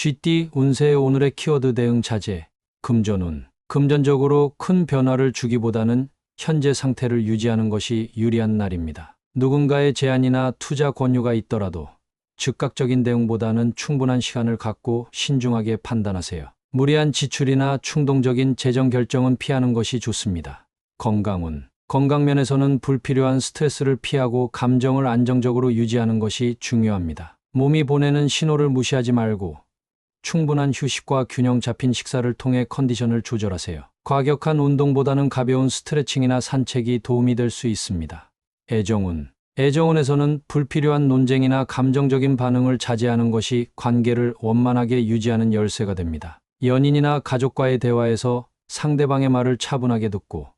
GT 운세의 오늘의 키워드 대응 자재. 금전운. 금전적으로 큰 변화를 주기보다는 현재 상태를 유지하는 것이 유리한 날입니다. 누군가의 제안이나 투자 권유가 있더라도 즉각적인 대응보다는 충분한 시간을 갖고 신중하게 판단하세요. 무리한 지출이나 충동적인 재정 결정은 피하는 것이 좋습니다. 건강운. 건강면에서는 불필요한 스트레스를 피하고 감정을 안정적으로 유지하는 것이 중요합니다. 몸이 보내는 신호를 무시하지 말고 충분한 휴식과 균형 잡힌 식사를 통해 컨디션을 조절하세요. 과격한 운동보다는 가벼운 스트레칭이나 산책이 도움이 될 수 있습니다. 애정운. 애정운에서는 불필요한 논쟁이나 감정적인 반응을 자제하는 것이 관계를 원만하게 유지하는 열쇠가 됩니다. 연인이나 가족과의 대화에서 상대방의 말을 차분하게 듣고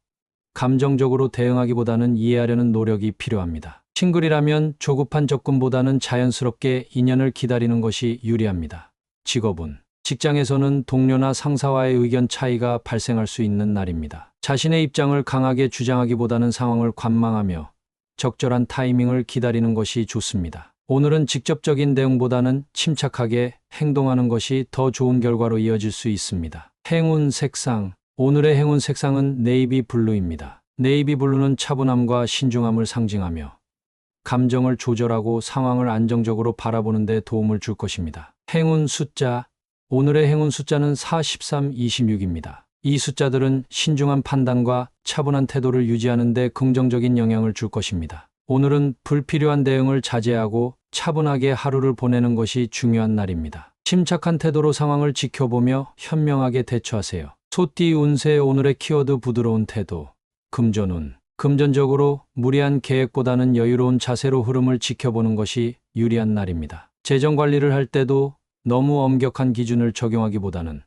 감정적으로 대응하기보다는 이해하려는 노력이 필요합니다. 싱글이라면 조급한 접근보다는 자연스럽게 인연을 기다리는 것이 유리합니다. 직업은 직장에서는 동료나 상사와의 의견 차이가 발생할 수 있는 날입니다. 자신의 입장을 강하게 주장하기보다는 상황을 관망하며 적절한 타이밍을 기다리는 것이 좋습니다. 오늘은 직접적인 대응보다는 침착하게 행동하는 것이 더 좋은 결과로 이어질 수 있습니다. 행운 색상. 오늘의 행운 색상은 네이비 블루입니다. 네이비 블루는 차분함과 신중함을 상징하며 감정을 조절하고 상황을 안정적으로 바라보는 데 도움을 줄 것입니다. 행운 숫자. 오늘의 행운 숫자는 43, 26입니다. 이 숫자들은 신중한 판단과 차분한 태도를 유지하는 데 긍정적인 영향을 줄 것입니다. 오늘은 불필요한 대응을 자제하고 차분하게 하루를 보내는 것이 중요한 날입니다. 침착한 태도로 상황을 지켜보며 현명하게 대처하세요. 소띠 운세 오늘의 키워드 부드러운 태도. 금전운. 금전적으로 무리한 계획보다는 여유로운 자세로 흐름을 지켜보는 것이 유리한 날입니다. 재정 관리를 할 때도 너무 엄격한 기준을 적용하기보다는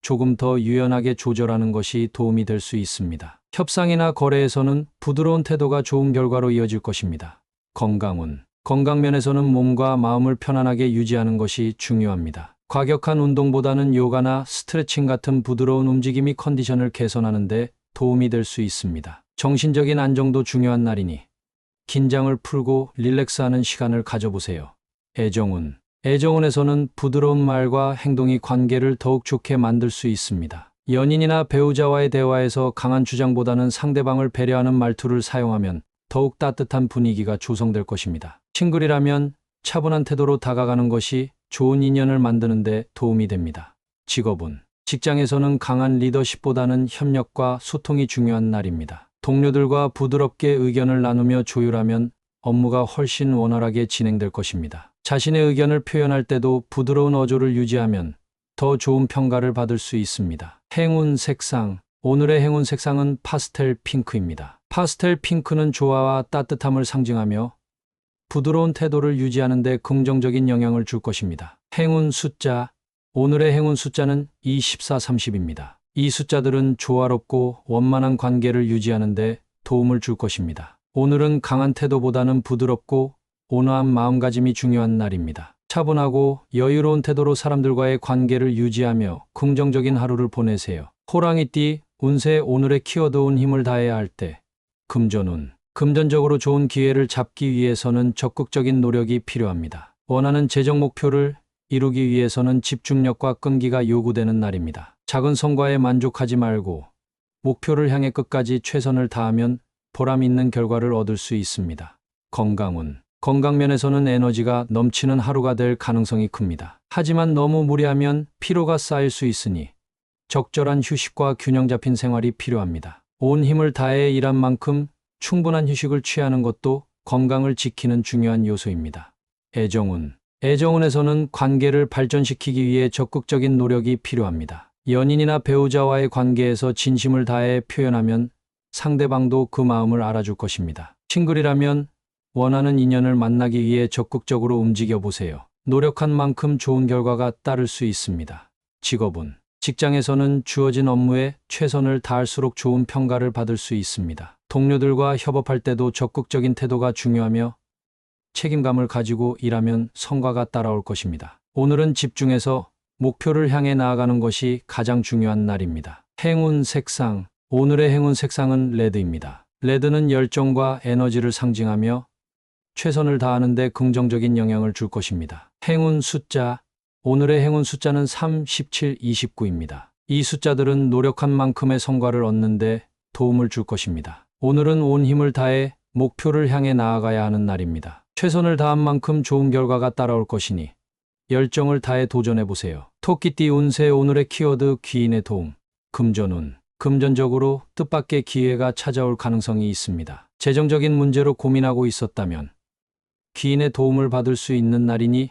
조금 더 유연하게 조절하는 것이 도움이 될 수 있습니다. 협상이나 거래에서는 부드러운 태도가 좋은 결과로 이어질 것입니다. 건강운. 건강면에서는 몸과 마음을 편안하게 유지하는 것이 중요합니다. 과격한 운동보다는 요가나 스트레칭 같은 부드러운 움직임이 컨디션을 개선하는 데 도움이 될 수 있습니다. 정신적인 안정도 중요한 날이니 긴장을 풀고 릴렉스하는 시간을 가져보세요. 애정운. 애정운에서는 부드러운 말과 행동이 관계를 더욱 좋게 만들 수 있습니다. 연인이나 배우자와의 대화에서 강한 주장보다는 상대방을 배려하는 말투를 사용하면 더욱 따뜻한 분위기가 조성될 것입니다. 싱글이라면 차분한 태도로 다가가는 것이 좋은 인연을 만드는 데 도움이 됩니다. 직업은 직장에서는 강한 리더십보다는 협력과 소통이 중요한 날입니다. 동료들과 부드럽게 의견을 나누며 조율하면 업무가 훨씬 원활하게 진행될 것입니다. 자신의 의견을 표현할 때도 부드러운 어조를 유지하면 더 좋은 평가를 받을 수 있습니다. 행운 색상. 오늘의 행운 색상은 파스텔 핑크입니다. 파스텔 핑크는 조화와 따뜻함을 상징하며 부드러운 태도를 유지하는 데 긍정적인 영향을 줄 것입니다. 행운 숫자. 오늘의 행운 숫자는 24, 30입니다. 이 숫자들은 조화롭고 원만한 관계를 유지하는 데 도움을 줄 것입니다. 오늘은 강한 태도보다는 부드럽고 온화한 마음가짐이 중요한 날입니다. 차분하고 여유로운 태도로 사람들과의 관계를 유지하며 긍정적인 하루를 보내세요. 호랑이띠 운세 오늘의 키워드운 힘을 다해야 할 때 금전운 금전적으로 좋은 기회를 잡기 위해서는 적극적인 노력이 필요합니다. 원하는 재정 목표를 이루기 위해서는 집중력과 끈기가 요구되는 날입니다. 작은 성과에 만족하지 말고 목표를 향해 끝까지 최선을 다하면 보람 있는 결과를 얻을 수 있습니다. 건강운 건강면에서는 에너지가 넘치는 하루가 될 가능성이 큽니다. 하지만 너무 무리하면 피로가 쌓일 수 있으니 적절한 휴식과 균형 잡힌 생활이 필요합니다. 온 힘을 다해 일한 만큼 충분한 휴식을 취하는 것도 건강을 지키는 중요한 요소입니다. 애정운. 애정운에서는 관계를 발전시키기 위해 적극적인 노력이 필요합니다. 연인이나 배우자와의 관계에서 진심을 다해 표현하면 상대방도 그 마음을 알아줄 것입니다. 싱글이라면 원하는 인연을 만나기 위해 적극적으로 움직여 보세요. 노력한 만큼 좋은 결과가 따를 수 있습니다. 직업은 직장에서는 주어진 업무에 최선을 다할수록 좋은 평가를 받을 수 있습니다. 동료들과 협업할 때도 적극적인 태도가 중요하며 책임감을 가지고 일하면 성과가 따라올 것입니다. 오늘은 집중해서 목표를 향해 나아가는 것이 가장 중요한 날입니다. 행운 색상. 오늘의 행운 색상은 레드입니다. 레드는 열정과 에너지를 상징하며 최선을 다하는 데 긍정적인 영향을 줄 것입니다. 행운 숫자. 오늘의 행운 숫자는 3, 17, 29입니다. 이 숫자들은 노력한 만큼의 성과를 얻는데 도움을 줄 것입니다. 오늘은 온 힘을 다해 목표를 향해 나아가야 하는 날입니다. 최선을 다한 만큼 좋은 결과가 따라올 것이니 열정을 다해 도전해 보세요. 토끼띠 운세 오늘의 키워드 귀인의 도움. 금전운. 금전적으로 뜻밖의 기회가 찾아올 가능성이 있습니다. 재정적인 문제로 고민하고 있었다면 귀인의 도움을 받을 수 있는 날이니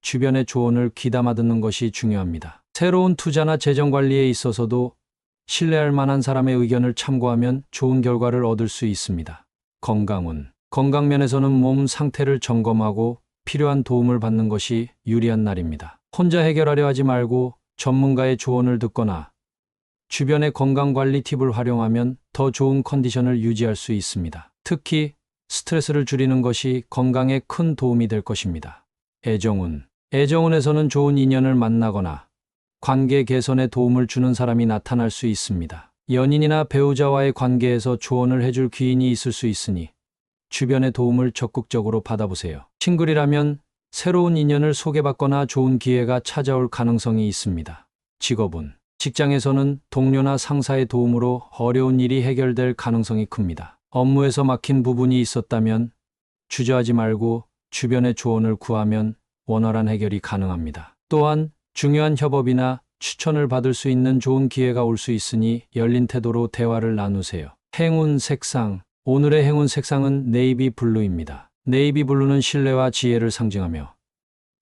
주변의 조언을 귀담아 듣는 것이 중요합니다. 새로운 투자나 재정 관리에 있어서도 신뢰할 만한 사람의 의견을 참고하면 좋은 결과를 얻을 수 있습니다. 건강운. 건강 면에서는 몸 상태를 점검하고 필요한 도움을 받는 것이 유리한 날입니다. 혼자 해결하려 하지 말고 전문가의 조언을 듣거나 주변의 건강 관리 팁을 활용하면 더 좋은 컨디션을 유지할 수 있습니다. 특히 스트레스를 줄이는 것이 건강에 큰 도움이 될 것입니다. 애정운. 애정운에서는 좋은 인연을 만나거나 관계 개선에 도움을 주는 사람이 나타날 수 있습니다. 연인이나 배우자와의 관계에서 조언을 해줄 귀인이 있을 수 있으니 주변의 도움을 적극적으로 받아보세요. 싱글이라면 새로운 인연을 소개받거나 좋은 기회가 찾아올 가능성이 있습니다. 직업은 직장에서는 동료나 상사의 도움으로 어려운 일이 해결될 가능성이 큽니다. 업무에서 막힌 부분이 있었다면 주저하지 말고 주변의 조언을 구하면 원활한 해결이 가능합니다. 또한 중요한 협업이나 추천을 받을 수 있는 좋은 기회가 올 수 있으니 열린 태도로 대화를 나누세요. 행운 색상. 오늘의 행운 색상은 네이비 블루입니다. 네이비 블루는 신뢰와 지혜를 상징하며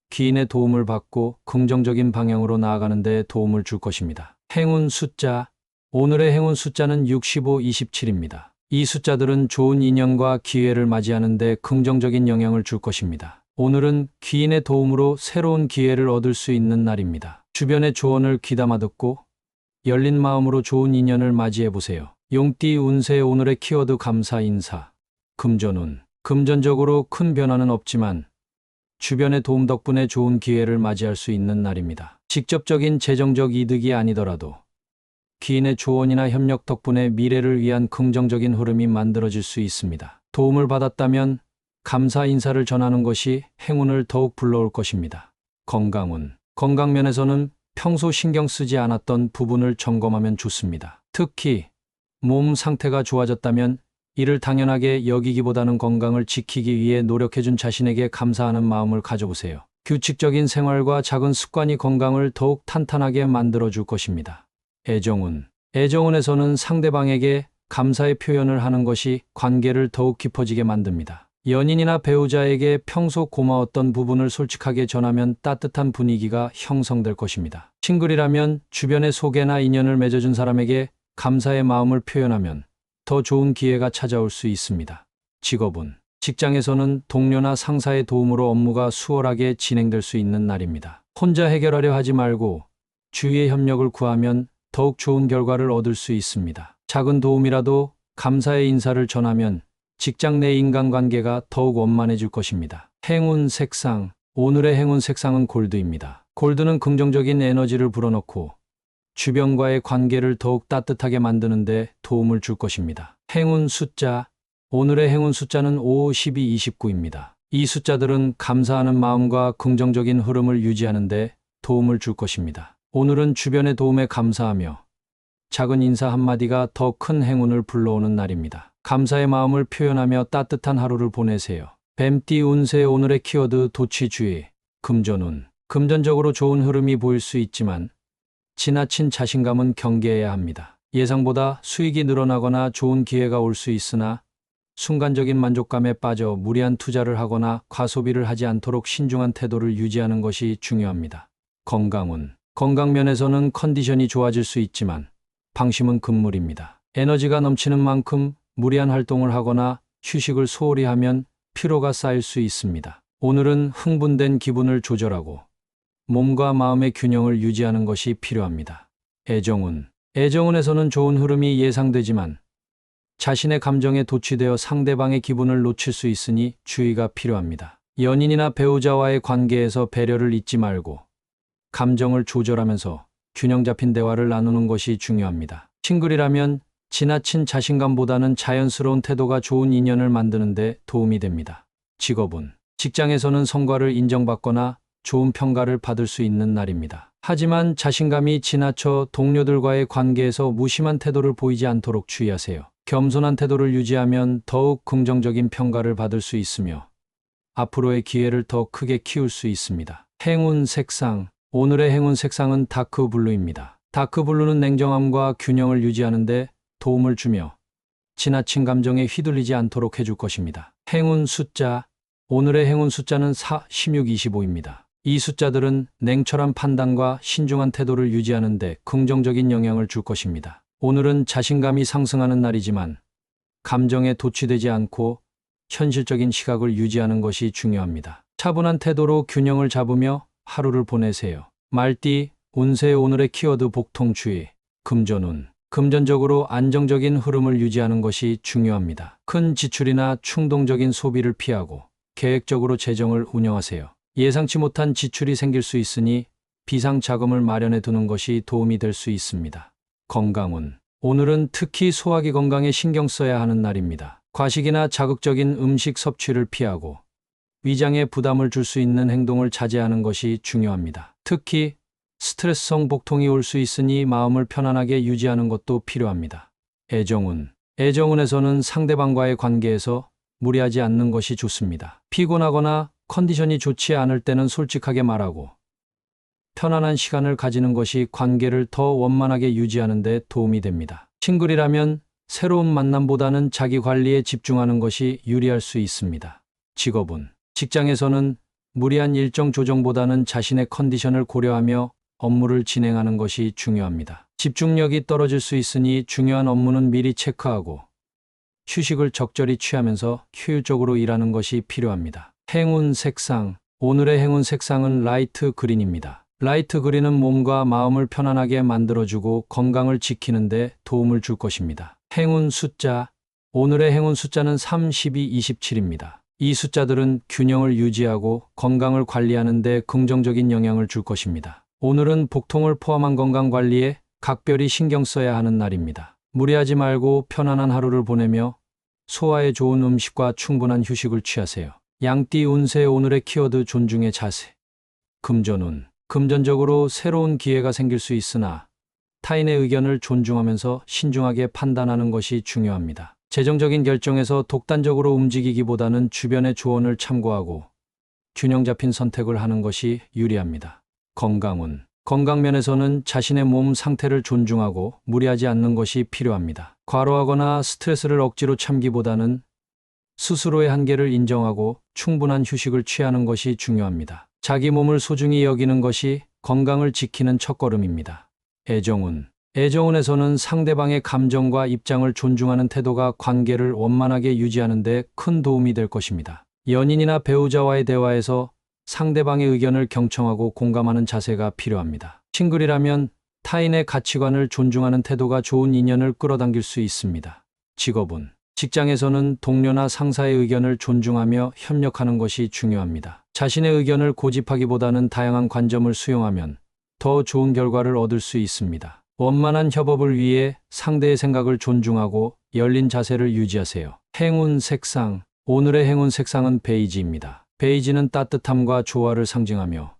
기인의 도움을 받고 긍정적인 방향으로 나아가는 데 도움을 줄 것입니다. 행운 숫자. 오늘의 행운 숫자는 65, 27입니다. 이 숫자들은 좋은 인연과 기회를 맞이하는 데 긍정적인 영향을 줄 것입니다. 오늘은 귀인의 도움으로 새로운 기회를 얻을 수 있는 날입니다. 주변의 조언을 귀담아 듣고 열린 마음으로 좋은 인연을 맞이해 보세요. 용띠 운세 오늘의 키워드 감사 인사. 금전운. 금전적으로 큰 변화는 없지만 주변의 도움 덕분에 좋은 기회를 맞이할 수 있는 날입니다. 직접적인 재정적 이득이 아니더라도 귀인의 조언이나 협력 덕분에 미래를 위한 긍정적인 흐름이 만들어질 수 있습니다. 도움을 받았다면 감사 인사를 전하는 것이 행운을 더욱 불러올 것입니다. 건강운. 건강면에서는 평소 신경 쓰지 않았던 부분을 점검하면 좋습니다. 특히 몸 상태가 좋아졌다면 이를 당연하게 여기기보다는 건강을 지키기 위해 노력해준 자신에게 감사하는 마음을 가져보세요. 규칙적인 생활과 작은 습관이 건강을 더욱 탄탄하게 만들어줄 것입니다. 애정운. 애정운에서는 상대방에게 감사의 표현을 하는 것이 관계를 더욱 깊어지게 만듭니다. 연인이나 배우자에게 평소 고마웠던 부분을 솔직하게 전하면 따뜻한 분위기가 형성될 것입니다. 싱글이라면 주변의 소개나 인연을 맺어준 사람에게 감사의 마음을 표현하면 더 좋은 기회가 찾아올 수 있습니다. 직업은 직장에서는 동료나 상사의 도움으로 업무가 수월하게 진행될 수 있는 날입니다. 혼자 해결하려 하지 말고 주위의 협력을 구하면 더욱 좋은 결과를 얻을 수 있습니다. 작은 도움이라도 감사의 인사를 전하면 직장 내 인간관계가 더욱 원만해질 것입니다. 행운 색상. 오늘의 행운 색상은 골드입니다. 골드는 긍정적인 에너지를 불어넣고 주변과의 관계를 더욱 따뜻하게 만드는데 도움을 줄 것입니다. 행운 숫자. 오늘의 행운 숫자는 5, 12, 29입니다. 이 숫자들은 감사하는 마음과 긍정적인 흐름을 유지하는데 도움을 줄 것입니다. 오늘은 주변의 도움에 감사하며 작은 인사 한마디가 더 큰 행운을 불러오는 날입니다. 감사의 마음을 표현하며 따뜻한 하루를 보내세요. 뱀띠 운세 오늘의 키워드 도취주의, 금전운. 금전적으로 좋은 흐름이 보일 수 있지만 지나친 자신감은 경계해야 합니다. 예상보다 수익이 늘어나거나 좋은 기회가 올 수 있으나 순간적인 만족감에 빠져 무리한 투자를 하거나 과소비를 하지 않도록 신중한 태도를 유지하는 것이 중요합니다. 건강운. 건강면에서는 컨디션이 좋아질 수 있지만 방심은 금물입니다. 에너지가 넘치는 만큼 무리한 활동을 하거나 휴식을 소홀히 하면 피로가 쌓일 수 있습니다. 오늘은 흥분된 기분을 조절하고 몸과 마음의 균형을 유지하는 것이 필요합니다. 애정운. 애정운에서는 좋은 흐름이 예상되지만 자신의 감정에 도취되어 상대방의 기분을 놓칠 수 있으니 주의가 필요합니다. 연인이나 배우자와의 관계에서 배려를 잊지 말고 감정을 조절하면서 균형 잡힌 대화를 나누는 것이 중요합니다. 싱글이라면 지나친 자신감보다는 자연스러운 태도가 좋은 인연을 만드는 데 도움이 됩니다. 직업은 직장에서는 성과를 인정받거나 좋은 평가를 받을 수 있는 날입니다. 하지만 자신감이 지나쳐 동료들과의 관계에서 무심한 태도를 보이지 않도록 주의하세요. 겸손한 태도를 유지하면 더욱 긍정적인 평가를 받을 수 있으며 앞으로의 기회를 더 크게 키울 수 있습니다. 행운 색상. 오늘의 행운 색상은 다크 블루입니다. 다크 블루는 냉정함과 균형을 유지하는 데 도움을 주며 지나친 감정에 휘둘리지 않도록 해줄 것입니다. 행운 숫자. 오늘의 행운 숫자는 4, 16, 25입니다. 이 숫자들은 냉철한 판단과 신중한 태도를 유지하는 데 긍정적인 영향을 줄 것입니다. 오늘은 자신감이 상승하는 날이지만 감정에 도취되지 않고 현실적인 시각을 유지하는 것이 중요합니다. 차분한 태도로 균형을 잡으며 하루를 보내세요. 말띠, 운세 오늘의 키워드 복통주의, 금전운. 금전적으로 안정적인 흐름을 유지하는 것이 중요합니다. 큰 지출이나 충동적인 소비를 피하고 계획적으로 재정을 운영하세요. 예상치 못한 지출이 생길 수 있으니 비상 자금을 마련해 두는 것이 도움이 될 수 있습니다. 건강운. 오늘은 특히 소화기 건강에 신경 써야 하는 날입니다. 과식이나 자극적인 음식 섭취를 피하고 위장에 부담을 줄 수 있는 행동을 자제하는 것이 중요합니다. 특히 스트레스성 복통이 올 수 있으니 마음을 편안하게 유지하는 것도 필요합니다. 애정운. 애정운에서는 상대방과의 관계에서 무리하지 않는 것이 좋습니다. 피곤하거나 컨디션이 좋지 않을 때는 솔직하게 말하고 편안한 시간을 가지는 것이 관계를 더 원만하게 유지하는 데 도움이 됩니다. 싱글이라면 새로운 만남보다는 자기 관리에 집중하는 것이 유리할 수 있습니다. 직업은 직장에서는 무리한 일정 조정보다는 자신의 컨디션을 고려하며 업무를 진행하는 것이 중요합니다. 집중력이 떨어질 수 있으니 중요한 업무는 미리 체크하고 휴식을 적절히 취하면서 효율적으로 일하는 것이 필요합니다. 행운 색상. 오늘의 행운 색상은 라이트 그린입니다. 라이트 그린은 몸과 마음을 편안하게 만들어주고 건강을 지키는데 도움을 줄 것입니다. 행운 숫자. 오늘의 행운 숫자는 3, 12, 27입니다. 이 숫자들은 균형을 유지하고 건강을 관리하는 데 긍정적인 영향을 줄 것입니다. 오늘은 복통을 포함한 건강 관리에 각별히 신경 써야 하는 날입니다. 무리하지 말고 편안한 하루를 보내며 소화에 좋은 음식과 충분한 휴식을 취하세요. 양띠 운세 오늘의 키워드 존중의 자세. 금전운. 금전적으로 새로운 기회가 생길 수 있으나 타인의 의견을 존중하면서 신중하게 판단하는 것이 중요합니다. 재정적인 결정에서 독단적으로 움직이기보다는 주변의 조언을 참고하고 균형 잡힌 선택을 하는 것이 유리합니다. 건강운. 건강면에서는 자신의 몸 상태를 존중하고 무리하지 않는 것이 필요합니다. 과로하거나 스트레스를 억지로 참기보다는 스스로의 한계를 인정하고 충분한 휴식을 취하는 것이 중요합니다. 자기 몸을 소중히 여기는 것이 건강을 지키는 첫걸음입니다. 애정운. 애정운에서는 상대방의 감정과 입장을 존중하는 태도가 관계를 원만하게 유지하는 데 큰 도움이 될 것입니다. 연인이나 배우자와의 대화에서 상대방의 의견을 경청하고 공감하는 자세가 필요합니다. 싱글이라면 타인의 가치관을 존중하는 태도가 좋은 인연을 끌어당길 수 있습니다. 직업은 직장에서는 동료나 상사의 의견을 존중하며 협력하는 것이 중요합니다. 자신의 의견을 고집하기보다는 다양한 관점을 수용하면 더 좋은 결과를 얻을 수 있습니다. 원만한 협업을 위해 상대의 생각을 존중하고 열린 자세를 유지하세요. 행운 색상. 오늘의 행운 색상은 베이지입니다. 베이지는 따뜻함과 조화를 상징하며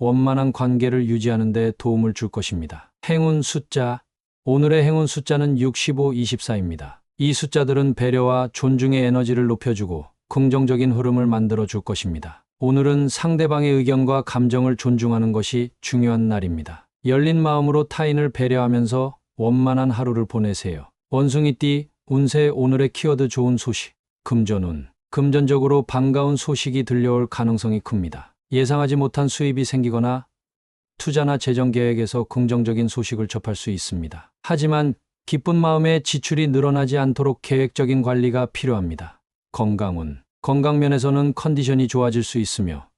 원만한 관계를 유지하는 데 도움을 줄 것입니다. 행운 숫자. 오늘의 행운 숫자는 65, 24입니다. 이 숫자들은 배려와 존중의 에너지를 높여주고 긍정적인 흐름을 만들어 줄 것입니다. 오늘은 상대방의 의견과 감정을 존중하는 것이 중요한 날입니다. 열린 마음으로 타인을 배려하면서 원만한 하루를 보내세요. 원숭이띠, 운세 오늘의 키워드 좋은 소식. 금전운. 금전적으로 반가운 소식이 들려올 가능성이 큽니다. 예상하지 못한 수입이 생기거나 투자나 재정 계획에서 긍정적인 소식을 접할 수 있습니다. 하지만 기쁜 마음에 지출이 늘어나지 않도록 계획적인 관리가 필요합니다. 건강운. 건강면에서는 컨디션이 좋아질 수 있으며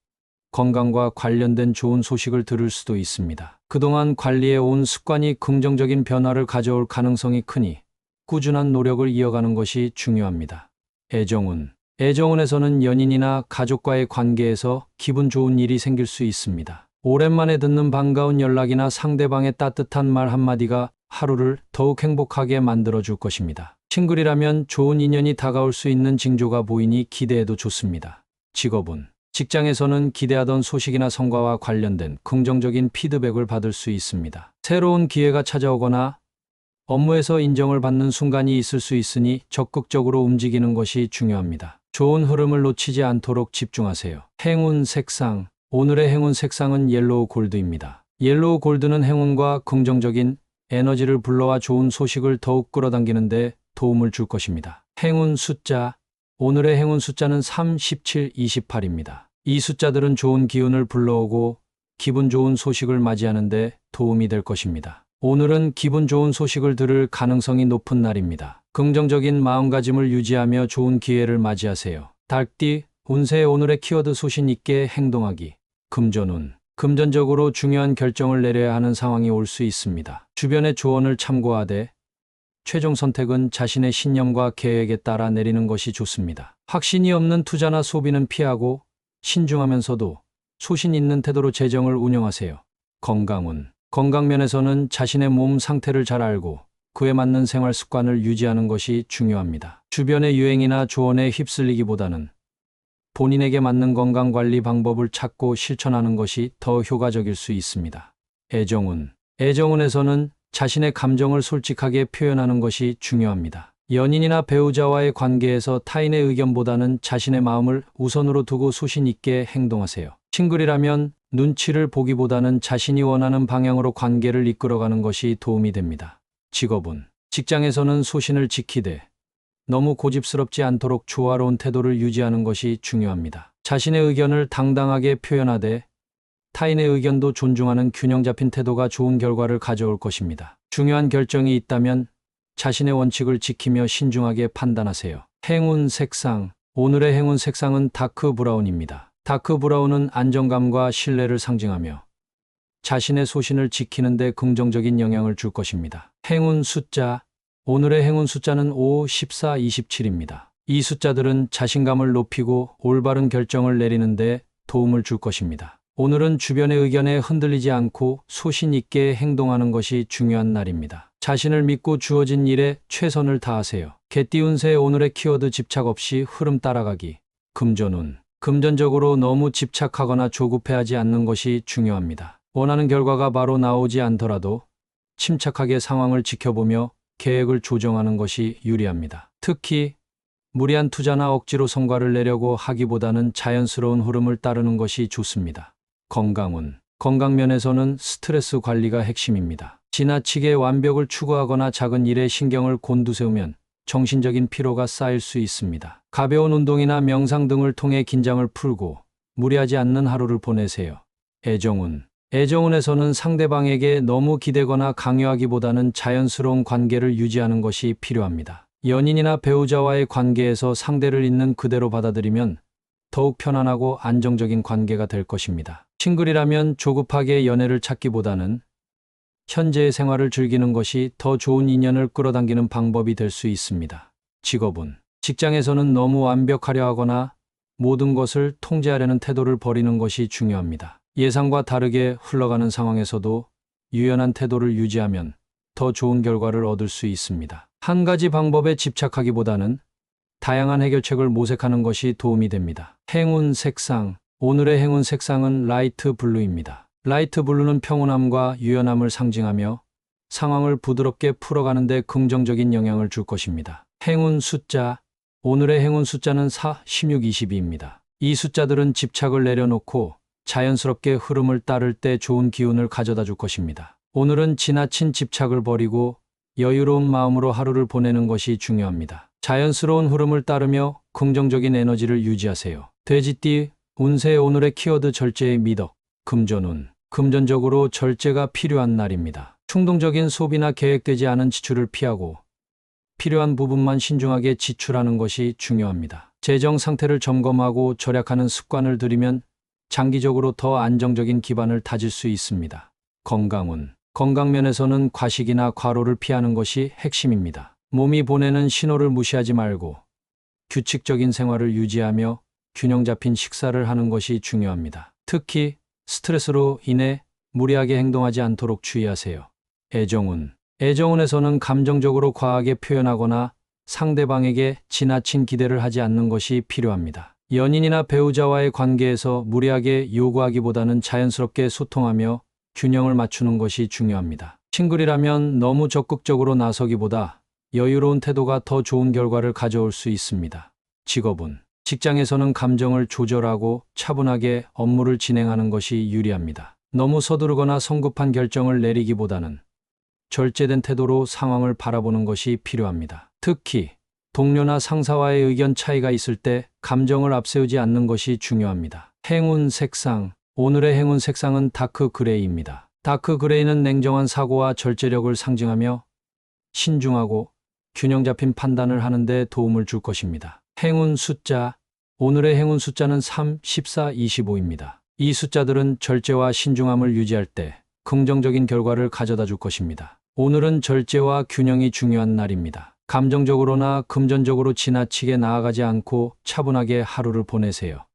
건강과 관련된 좋은 소식을 들을 수도 있습니다. 그동안 관리해 온 습관이 긍정적인 변화를 가져올 가능성이 크니 꾸준한 노력을 이어가는 것이 중요합니다. 애정운. 애정운에서는 연인이나 가족과의 관계에서 기분 좋은 일이 생길 수 있습니다. 오랜만에 듣는 반가운 연락이나 상대방의 따뜻한 말 한마디가 하루를 더욱 행복하게 만들어 줄 것입니다. 싱글이라면 좋은 인연이 다가올 수 있는 징조가 보이니 기대해도 좋습니다. 직업은 직장에서는 기대하던 소식이나 성과와 관련된 긍정적인 피드백을 받을 수 있습니다. 새로운 기회가 찾아오거나 업무에서 인정을 받는 순간이 있을 수 있으니 적극적으로 움직이는 것이 중요합니다. 좋은 흐름을 놓치지 않도록 집중하세요. 행운 색상. 오늘의 행운 색상은 옐로우 골드입니다. 옐로우 골드는 행운과 긍정적인 에너지를 불러와 좋은 소식을 더욱 끌어당기는데 도움을 줄 것입니다. 행운 숫자. 오늘의 행운 숫자는 3, 17, 28입니다. 이 숫자들은 좋은 기운을 불러오고 기분 좋은 소식을 맞이하는데 도움이 될 것입니다. 오늘은 기분 좋은 소식을 들을 가능성이 높은 날입니다. 긍정적인 마음가짐을 유지하며 좋은 기회를 맞이하세요. 달띠, 운세 오늘의 키워드 소신 있게 행동하기. 금전운. 금전적으로 중요한 결정을 내려야 하는 상황이 올 수 있습니다. 주변의 조언을 참고하되 최종 선택은 자신의 신념과 계획에 따라 내리는 것이 좋습니다. 확신이 없는 투자나 소비는 피하고 신중하면서도 소신 있는 태도로 재정을 운영하세요. 건강운. 건강면에서는 자신의 몸 상태를 잘 알고 그에 맞는 생활 습관을 유지하는 것이 중요합니다. 주변의 유행이나 조언에 휩쓸리기보다는 본인에게 맞는 건강 관리 방법을 찾고 실천하는 것이 더 효과적일 수 있습니다. 애정운. 애정운에서는 자신의 감정을 솔직하게 표현하는 것이 중요합니다. 연인이나 배우자와의 관계에서 타인의 의견보다는 자신의 마음을 우선으로 두고 소신 있게 행동하세요. 싱글이라면 눈치를 보기보다는 자신이 원하는 방향으로 관계를 이끌어가는 것이 도움이 됩니다. 직업은 직장에서는 소신을 지키되 너무 고집스럽지 않도록 조화로운 태도를 유지하는 것이 중요합니다. 자신의 의견을 당당하게 표현하되 타인의 의견도 존중하는 균형 잡힌 태도가 좋은 결과를 가져올 것입니다. 중요한 결정이 있다면 자신의 원칙을 지키며 신중하게 판단하세요. 행운 색상. 오늘의 행운 색상은 다크 브라운입니다. 다크 브라운은 안정감과 신뢰를 상징하며 자신의 소신을 지키는 데 긍정적인 영향을 줄 것입니다. 행운 숫자. 오늘의 행운 숫자는 5, 14, 27입니다. 이 숫자들은 자신감을 높이고 올바른 결정을 내리는데 도움을 줄 것입니다. 오늘은 주변의 의견에 흔들리지 않고 소신 있게 행동하는 것이 중요한 날입니다. 자신을 믿고 주어진 일에 최선을 다하세요. 개띠 운세 오늘의 키워드 집착 없이 흐름 따라가기. 금전운. 금전적으로 너무 집착하거나 조급해하지 않는 것이 중요합니다. 원하는 결과가 바로 나오지 않더라도 침착하게 상황을 지켜보며 계획을 조정하는 것이 유리합니다. 특히 무리한 투자나 억지로 성과를 내려고 하기보다는 자연스러운 흐름을 따르는 것이 좋습니다. 건강운. 건강면에서는 스트레스 관리가 핵심입니다. 지나치게 완벽을 추구하거나 작은 일에 신경을 곤두세우면 정신적인 피로가 쌓일 수 있습니다. 가벼운 운동이나 명상 등을 통해 긴장을 풀고 무리하지 않는 하루를 보내세요. 애정운. 애정운에서는 상대방에게 너무 기대거나 강요하기보다는 자연스러운 관계를 유지하는 것이 필요합니다. 연인이나 배우자와의 관계에서 상대를 있는 그대로 받아들이면 더욱 편안하고 안정적인 관계가 될 것입니다. 싱글이라면 조급하게 연애를 찾기보다는 현재의 생활을 즐기는 것이 더 좋은 인연을 끌어당기는 방법이 될 수 있습니다. 직업은 직장에서는 너무 완벽하려 하거나 모든 것을 통제하려는 태도를 버리는 것이 중요합니다. 예상과 다르게 흘러가는 상황에서도 유연한 태도를 유지하면 더 좋은 결과를 얻을 수 있습니다. 한 가지 방법에 집착하기보다는 다양한 해결책을 모색하는 것이 도움이 됩니다. 행운 색상. 오늘의 행운 색상은 라이트 블루입니다. 라이트 블루는 평온함과 유연함을 상징하며 상황을 부드럽게 풀어가는 데 긍정적인 영향을 줄 것입니다. 행운 숫자. 오늘의 행운 숫자는 4, 16, 22입니다. 이 숫자들은 집착을 내려놓고 자연스럽게 흐름을 따를 때 좋은 기운을 가져다 줄 것입니다. 오늘은 지나친 집착을 버리고 여유로운 마음으로 하루를 보내는 것이 중요합니다. 자연스러운 흐름을 따르며 긍정적인 에너지를 유지하세요. 돼지띠 운세 오늘의 키워드 절제의 미덕 금전운 금전적으로 절제가 필요한 날입니다. 충동적인 소비나 계획되지 않은 지출을 피하고 필요한 부분만 신중하게 지출하는 것이 중요합니다. 재정 상태를 점검하고 절약하는 습관을 들이면 장기적으로 더 안정적인 기반을 다질 수 있습니다. 건강운 건강면에서는 과식이나 과로를 피하는 것이 핵심입니다. 몸이 보내는 신호를 무시하지 말고 규칙적인 생활을 유지하며 균형 잡힌 식사를 하는 것이 중요합니다. 특히 스트레스로 인해 무리하게 행동하지 않도록 주의하세요. 애정운 애정운에서는 감정적으로 과하게 표현하거나 상대방에게 지나친 기대를 하지 않는 것이 필요합니다. 연인이나 배우자와의 관계에서 무리하게 요구하기보다는 자연스럽게 소통하며 균형을 맞추는 것이 중요합니다. 싱글이라면 너무 적극적으로 나서기보다 여유로운 태도가 더 좋은 결과를 가져올 수 있습니다. 직업은 직장에서는 감정을 조절하고 차분하게 업무를 진행하는 것이 유리합니다. 너무 서두르거나 성급한 결정을 내리기보다는 절제된 태도로 상황을 바라보는 것이 필요합니다. 특히 동료나 상사와의 의견 차이가 있을 때 감정을 앞세우지 않는 것이 중요합니다. 행운 색상. 오늘의 행운 색상은 다크 그레이입니다. 다크 그레이는 냉정한 사고와 절제력을 상징하며 신중하고 균형 잡힌 판단을 하는 데 도움을 줄 것입니다. 행운 숫자. 오늘의 행운 숫자는 3, 14, 25입니다. 이 숫자들은 절제와 신중함을 유지할 때 긍정적인 결과를 가져다 줄 것입니다. 오늘은 절제와 균형이 중요한 날입니다. 감정적으로나 금전적으로 지나치게 나아가지 않고 차분하게 하루를 보내세요.